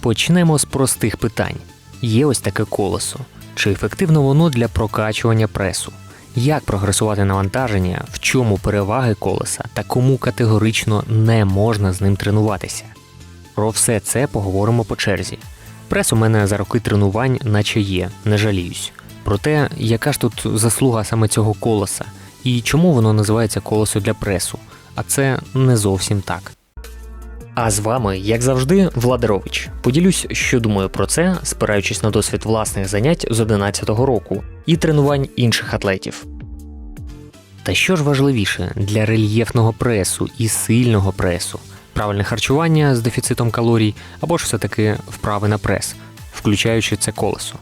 Почнемо з простих питань. Є ось таке колесо. Чи ефективно воно для прокачування пресу? Як прогресувати навантаження, в чому переваги колеса та кому категорично не можна з ним тренуватися? Про все це поговоримо по черзі. Прес у мене за роки тренувань, наче є, не жаліюсь. Проте, яка ж тут заслуга саме цього колеса, і чому воно називається колесо для пресу? А це не зовсім так. А з вами, як завжди, Владарович. Поділюсь, що думаю про це, спираючись на досвід власних занять з 11-го року і тренувань інших атлетів. Та що ж важливіше для рельєфного пресу і сильного пресу, правильне харчування з дефіцитом калорій або ж все-таки вправи на прес, включаючи це колесо.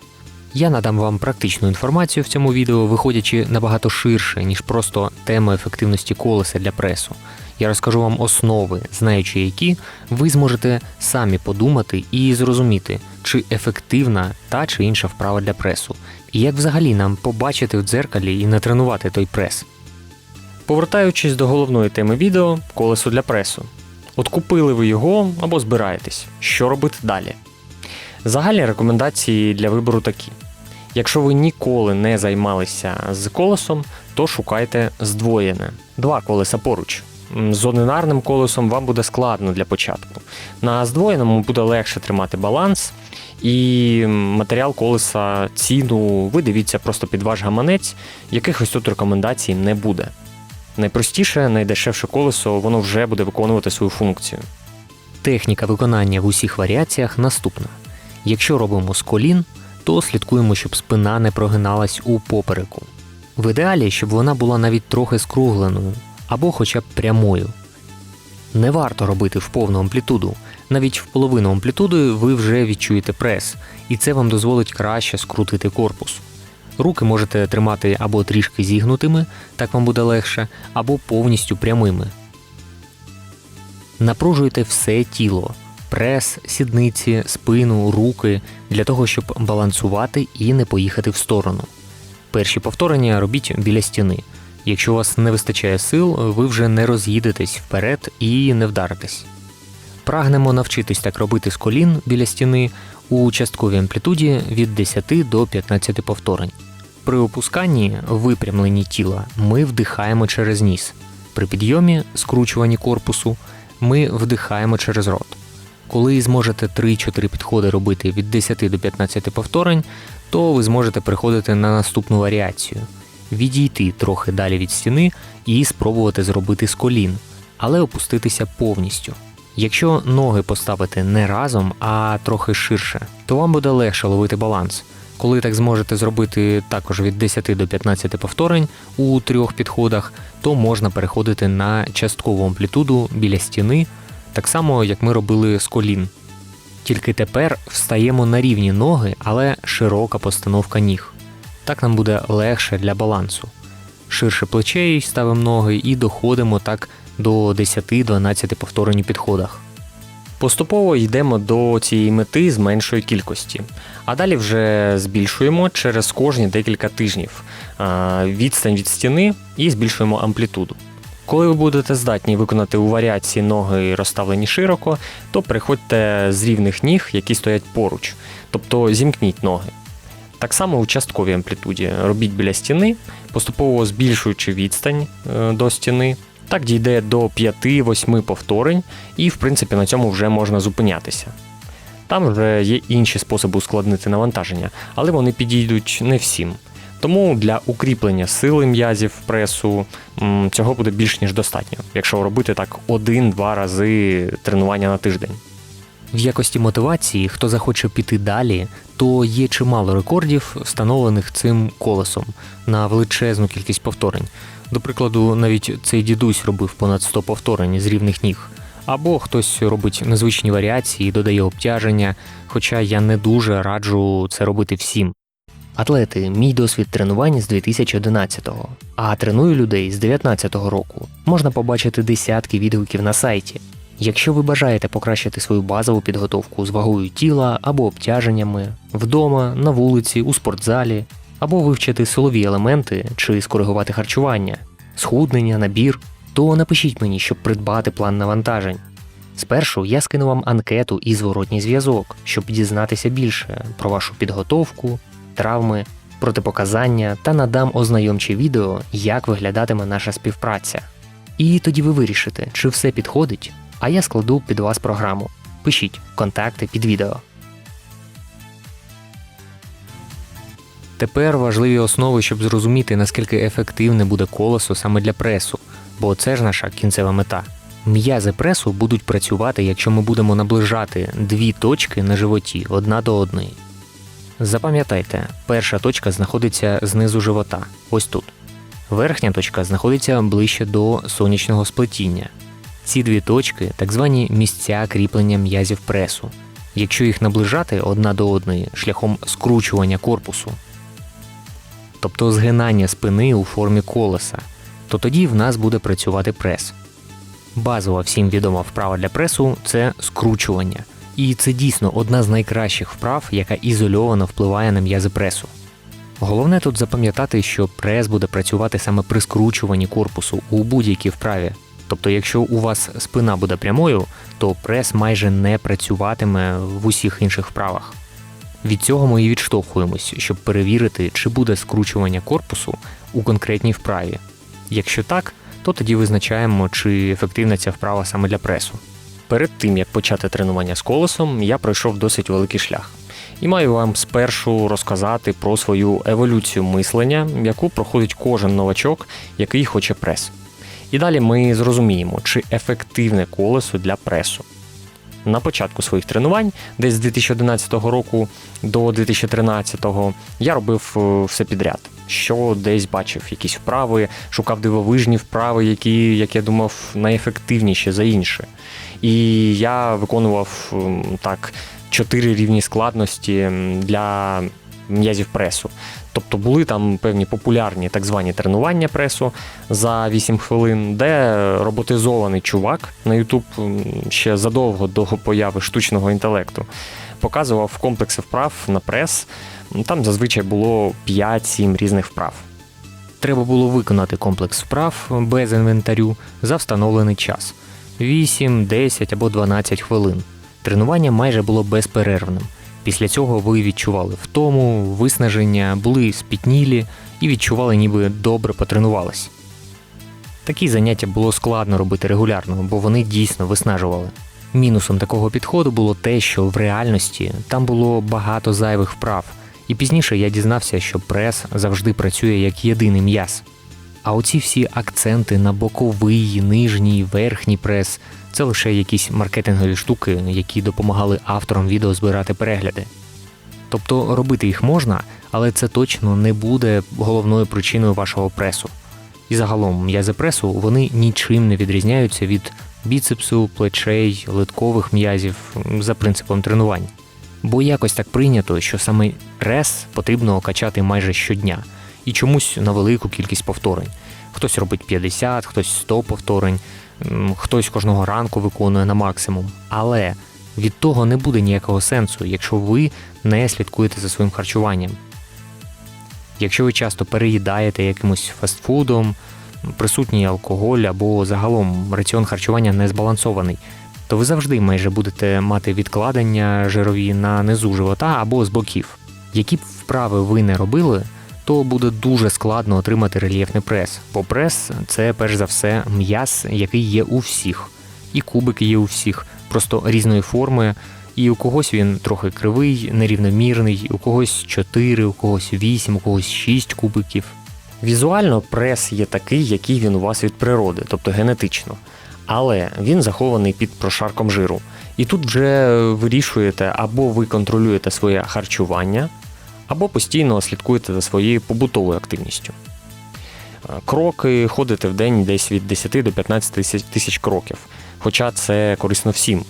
Я надам вам практичну інформацію в цьому відео, виходячи набагато ширше, ніж просто тема ефективності колеса для пресу. Я розкажу вам основи, знаючи які, ви зможете самі подумати і зрозуміти, чи ефективна та чи інша вправа для пресу, і як взагалі нам побачити в дзеркалі і натренувати той прес. Повертаючись до головної теми відео колесо для пресу. От купили ви його або збираєтесь. Що робити далі? Загальні рекомендації для вибору такі: якщо ви ніколи не займалися з колесом, то шукайте здвоєне. Два колеса поруч. З одинарним колесом вам буде складно для початку. На здвоєному буде легше тримати баланс, і матеріал колеса, ціну ви дивіться просто під ваш гаманець, якихось тут рекомендацій не буде. Найпростіше, найдешевше колесо, воно вже буде виконувати свою функцію. Техніка виконання в усіх варіаціях наступна. Якщо робимо з колін, то слідкуємо, щоб спина не прогиналась у попереку. В ідеалі, щоб вона була навіть трохи скругленою або хоча б прямою. Не варто робити в повну амплітуду. Навіть в половину амплітуди ви вже відчуєте прес, і це вам дозволить краще скрутити корпус. Руки можете тримати або трішки зігнутими, так вам буде легше, або повністю прямими. Напружуйте все тіло прес, сідниці, спину, руки для того, щоб балансувати і не поїхати в сторону. Перші повторення робіть біля стіни. Якщо у вас не вистачає сил, ви вже не роз'їдетесь вперед і не вдаритесь. Прагнемо навчитись так робити з колін біля стіни у частковій амплітуді від 10 до 15 повторень. При опусканні випрямленні тіла ми вдихаємо через ніс. При підйомі скручуванні корпусу ми вдихаємо через рот. Коли зможете 3-4 підходи робити від 10 до 15 повторень, то ви зможете переходити на наступну варіацію відійти трохи далі від стіни і спробувати зробити з колін, але опуститися повністю. Якщо ноги поставити не разом, а трохи ширше, то вам буде легше ловити баланс. Коли так зможете зробити також від 10 до 15 повторень у трьох підходах, то можна переходити на часткову амплітуду біля стіни, так само як ми робили з колін. Тільки тепер встаємо на рівні ноги, але широка постановка ніг. Так нам буде легше для балансу. Ширше плечей ставимо ноги і доходимо так до 10-12 повторень у підходах. Поступово йдемо до цієї мети з меншої кількості, а далі вже збільшуємо через кожні декілька тижнів відстань від стіни і збільшуємо амплітуду. Коли ви будете здатні виконати у варіації ноги розставлені широко, то переходьте з рівних ніг, які стоять поруч, тобто зімкніть ноги. Так само у частковій амплітуді робіть біля стіни, поступово збільшуючи відстань е, до стіни. Так дійде до 5-8 повторень, і в принципі на цьому вже можна зупинятися. Там вже є інші способи ускладнити навантаження, але вони підійдуть не всім. Тому для укріплення сили м'язів пресу цього буде більш ніж достатньо, якщо робити так один-два рази тренування на тиждень. В якості мотивації, хто захоче піти далі, то є чимало рекордів, встановлених цим колесом на величезну кількість повторень. До прикладу, навіть цей дідусь робив понад 100 повторень з рівних ніг. Або хтось робить незвичні варіації, додає обтяження, хоча я не дуже раджу це робити всім. Атлети, мій досвід тренувань з 2011-го, а треную людей з 2019 року. Можна побачити десятки відгуків на сайті. Якщо ви бажаєте покращити свою базову підготовку з вагою тіла або обтяженнями вдома, на вулиці, у спортзалі, або вивчити силові елементи чи скоригувати харчування, схуднення, набір, то напишіть мені, щоб придбати план навантажень. Спершу я скину вам анкету і зворотній зв'язок, щоб дізнатися більше про вашу підготовку, травми, протипоказання та надам ознайомче відео, як виглядатиме наша співпраця. І тоді ви вирішите, чи все підходить, а я складу під вас програму. Пишіть контакти під відео. Тепер важливі основи, щоб зрозуміти, наскільки ефективне буде колесо саме для пресу, бо це ж наша кінцева мета. М'язи пресу будуть працювати, якщо ми будемо наближати дві точки на животі одна до одної. Запам'ятайте, перша точка знаходиться знизу живота, ось тут. Верхня точка знаходиться ближче до сонячного сплетіння. Ці дві точки так звані місця кріплення м'язів пресу. Якщо їх наближати одна до одної шляхом скручування корпусу, тобто згинання спини у формі колеса, то тоді в нас буде працювати прес. Базова всім відома вправа для пресу це скручування. І це дійсно одна з найкращих вправ, яка ізольовано впливає на м'язи пресу. Головне тут запам'ятати, що прес буде працювати саме при скручуванні корпусу у будь-якій вправі. Тобто, якщо у вас спина буде прямою, то прес майже не працюватиме в усіх інших вправах. Від цього ми і відштовхуємось, щоб перевірити, чи буде скручування корпусу у конкретній вправі. Якщо так, то тоді визначаємо, чи ефективна ця вправа саме для пресу. Перед тим як почати тренування з колесом, я пройшов досить великий шлях. І маю вам спершу розказати про свою еволюцію мислення, яку проходить кожен новачок, який хоче прес. І далі ми зрозуміємо, чи ефективне колесо для пресу. На початку своїх тренувань, десь з 2011 року до 2013, я робив е, все підряд. Що десь бачив якісь вправи, шукав дивовижні вправи, які, як я думав, найефективніші за інші. І я виконував так чотири рівні складності для м'язів пресу. Тобто були там певні популярні так звані тренування пресу за 8 хвилин, де роботизований чувак на YouTube ще задовго до появи штучного інтелекту показував комплекси вправ на прес. Там зазвичай було 5-7 різних вправ. Треба було виконати комплекс вправ без інвентарю за встановлений час 8, 10 або 12 хвилин. Тренування майже було безперервним. Після цього ви відчували втому, виснаження, були спітнілі і відчували, ніби добре потренувались. Такі заняття було складно робити регулярно, бо вони дійсно виснажували. Мінусом такого підходу було те, що в реальності там було багато зайвих вправ, і пізніше я дізнався, що прес завжди працює як єдиний м'яз. А оці всі акценти на боковий, нижній, верхній прес це лише якісь маркетингові штуки, які допомагали авторам відео збирати перегляди. Тобто робити їх можна, але це точно не буде головною причиною вашого пресу. І загалом м'язи пресу вони нічим не відрізняються від біцепсу, плечей, литкових м'язів за принципом тренувань. Бо якось так прийнято, що саме прес потрібно качати майже щодня і чомусь на велику кількість повторень. Хтось робить 50, хтось 100 повторень, хтось кожного ранку виконує на максимум. Але від того не буде ніякого сенсу, якщо ви не слідкуєте за своїм харчуванням. Якщо ви часто переїдаєте якимось фастфудом, присутній алкоголь або загалом раціон харчування не збалансований, то ви завжди майже будете мати відкладення жирові на низу живота або з боків. Які б вправи ви не робили, то буде дуже складно отримати рельєфний прес, бо прес це перш за все м'яз, який є у всіх, і кубик є у всіх, просто різної форми. І у когось він трохи кривий, нерівномірний, у когось 4, у когось 8, у когось 6 кубиків. Візуально прес є такий, який він у вас від природи, тобто генетично. Але він захований під прошарком жиру. І тут вже вирішуєте, або ви контролюєте своє харчування, або постійно слідкуєте за своєю побутовою активністю. Кроки ходите в день десь від 10 до 15 тисяч- тисяч кроків, хоча це корисно всім.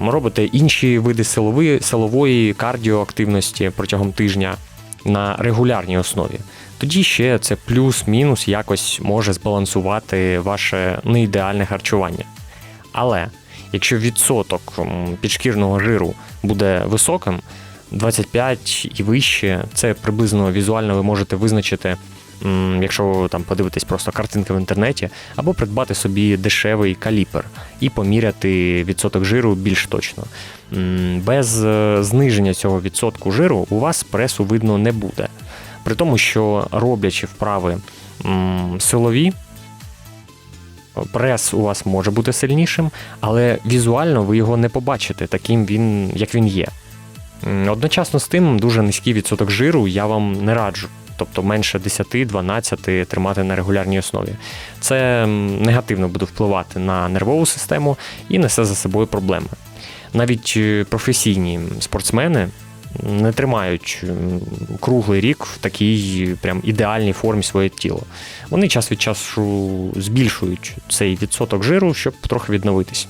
Робите інші види силової, силової кардіоактивності протягом тижня на регулярній основі. Тоді ще це плюс-мінус якось може збалансувати ваше неідеальне харчування. Але якщо відсоток підшкірного жиру буде високим, 25 і вище, це приблизно візуально ви можете визначити якщо там подивитись просто картинки в інтернеті, або придбати собі дешевий каліпер і поміряти відсоток жиру більш точно. Без е, зниження цього відсотку жиру у вас пресу видно не буде. При тому, що роблячи вправи силові, прес у вас може бути сильнішим, але візуально ви його не побачите таким він, як він є. Одночасно з тим, дуже низький відсоток жиру я вам не раджу. Тобто менше 10-12 тримати на регулярній основі. Це негативно буде впливати на нервову систему і несе за собою проблеми. Навіть е, професійні спортсмени не тримають круглий рік в такій прям ідеальній формі своє тіло. Вони час від часу збільшують цей відсоток жиру, щоб трохи відновитись.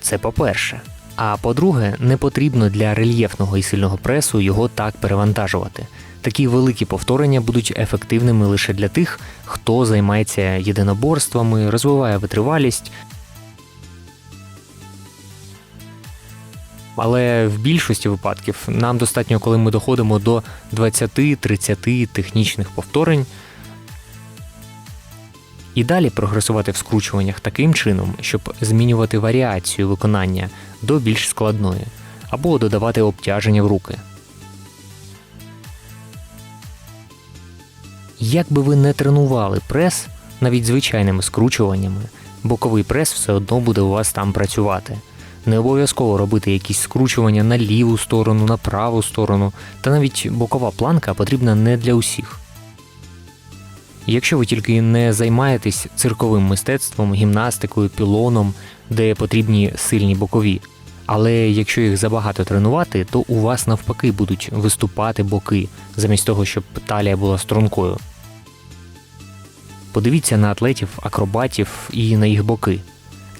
Це по-перше. А по-друге, не потрібно для рельєфного і сильного пресу його так перевантажувати. Такі великі повторення будуть ефективними лише для тих, хто займається єдиноборствами, розвиває витривалість. Але в більшості випадків нам достатньо, коли ми доходимо до 20-30 технічних повторень, і далі прогресувати в скручуваннях таким чином, щоб змінювати варіацію виконання до більш складної, або додавати обтяження в руки. Як би ви не тренували прес, навіть звичайними скручуваннями, боковий прес все одно буде у вас там працювати. Не обов'язково робити якісь скручування на ліву сторону, на праву сторону, та навіть бокова планка потрібна не для усіх. Якщо ви тільки не займаєтесь цирковим мистецтвом, гімнастикою, пілоном, де потрібні сильні бокові. Але якщо їх забагато тренувати, то у вас навпаки будуть виступати боки, замість того, щоб талія була стрункою. Подивіться на атлетів, акробатів і на їх боки.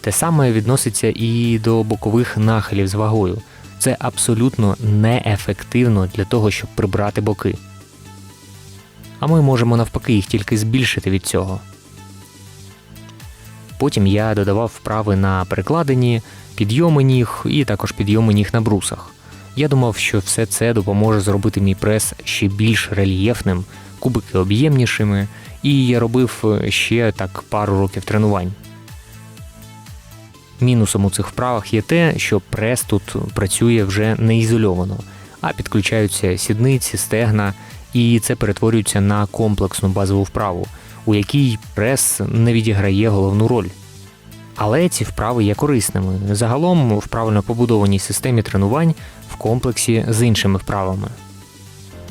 Те саме відноситься і до бокових нахилів з вагою. Це абсолютно неефективно для того, щоб прибрати боки. А ми можемо навпаки їх тільки збільшити від цього. Потім я додавав вправи на перекладині, підйоми ніг і також підйоми ніг на брусах. Я думав, що все це допоможе зробити мій прес ще більш рельєфним, кубики об'ємнішими, і я робив ще так пару років тренувань. Мінусом у цих вправах є те, що прес тут працює вже не ізольовано, а підключаються сідниці, стегна, і це перетворюється на комплексну базову вправу, у якій прес не відіграє головну роль. Але ці вправи є корисними загалом в правильно побудованій системі тренувань в комплексі з іншими вправами.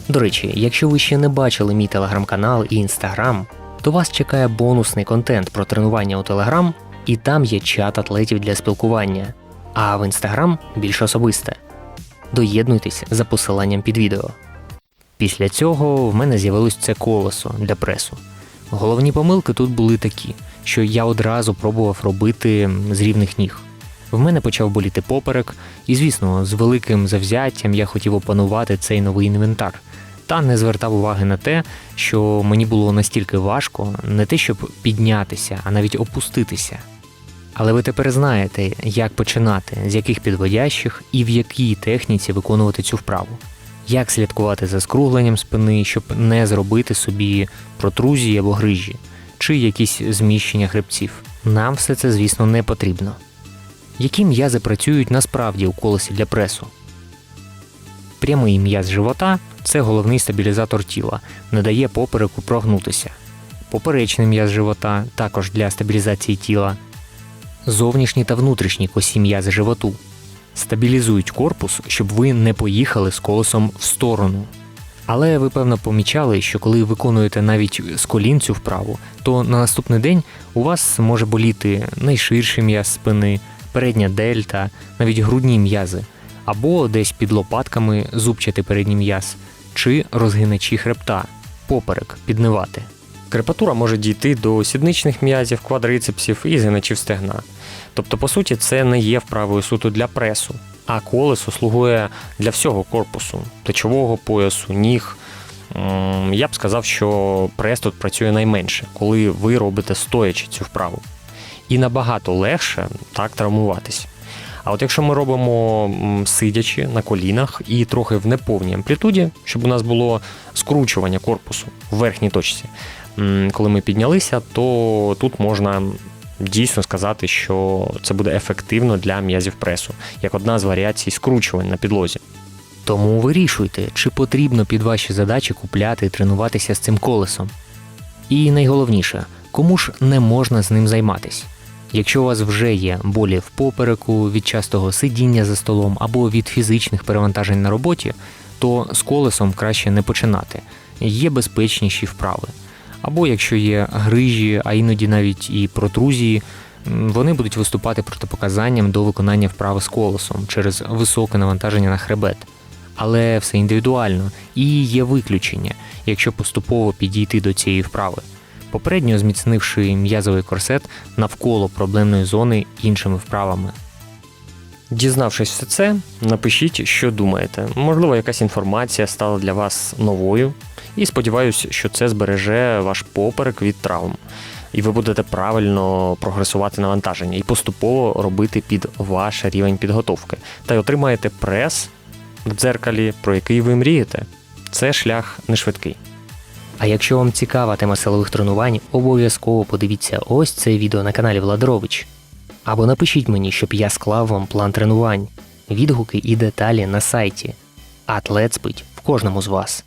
До речі, якщо ви ще не бачили мій телеграм-канал і інстаграм, то вас чекає бонусний контент про тренування у Телеграм, і там є чат атлетів для спілкування, а в інстаграм більш особисте. Доєднуйтесь за посиланням під відео. Після цього в мене з'явилось це колесо для пресу. Головні помилки тут були такі, що я одразу пробував робити з рівних ніг. В мене почав боліти поперек, і, звісно, з великим завзяттям я хотів опанувати цей новий інвентар, та не звертав уваги на те, що мені було настільки важко не те, щоб піднятися, а навіть опуститися. Але ви тепер знаєте, як починати, з яких підводящих і в якій техніці виконувати цю вправу. Як слідкувати за скругленням спини, щоб не зробити собі протрузії або грижі, чи якісь зміщення хребців. Нам все це, звісно, не потрібно. Які м'язи працюють насправді у колесі для пресу? Прямий м'яз живота це головний стабілізатор тіла, не дає попереку прогнутися. Поперечний м'яз живота також для стабілізації тіла. Зовнішні та внутрішні косі м'язи животу стабілізують корпус, щоб ви не поїхали з колесом в сторону. Але ви певно помічали, що коли виконуєте навіть з колін цю вправу, то на наступний день у вас може боліти найширший м'яз спини, передня дельта, навіть грудні м'язи, або десь під лопатками зубчатий передній м'яз, чи розгиначі хребта, поперек піднивати. Крепатура може дійти до сідничних м'язів, квадрицепсів і згиначів стегна. Тобто, по суті, це не є вправою суто для пресу, а колесо слугує для всього корпусу, плечового поясу, ніг. Я б сказав, що прес тут працює найменше, коли ви робите стоячи цю вправу. І набагато легше так травмуватись. А от якщо ми робимо сидячи на колінах і трохи в неповній амплітуді, щоб у нас було скручування корпусу в верхній точці, коли ми піднялися, то тут можна дійсно сказати, що це буде ефективно для м'язів пресу, як одна з варіацій скручувань на підлозі. Тому вирішуйте, чи потрібно під ваші задачі купляти і тренуватися з цим колесом. І найголовніше, кому ж не можна з ним займатись. Якщо у вас вже є болі в попереку від частого сидіння за столом або від фізичних перевантажень на роботі, то з колесом краще не починати. Є безпечніші вправи. Або якщо є грижі, а іноді навіть і протрузії, вони будуть виступати протипоказанням до виконання вправи з колесом через високе навантаження на хребет. Але все індивідуально і є виключення, якщо поступово підійти до цієї вправи, попередньо зміцнивши м'язовий корсет навколо проблемної зони іншими вправами. Дізнавшись все це, напишіть, що думаєте. Можливо, якась інформація стала для вас новою, і сподіваюся, що це збереже ваш поперек від травм. І ви будете правильно прогресувати навантаження і поступово робити під ваш рівень підготовки. Та й отримаєте прес в дзеркалі, про який ви мрієте. Це шлях не швидкий. А якщо вам цікава тема силових тренувань, обов'язково подивіться ось це відео на каналі Владорович. Або напишіть мені, щоб я склав вам план тренувань, відгуки і деталі на сайті. Атлет спить в кожному з вас.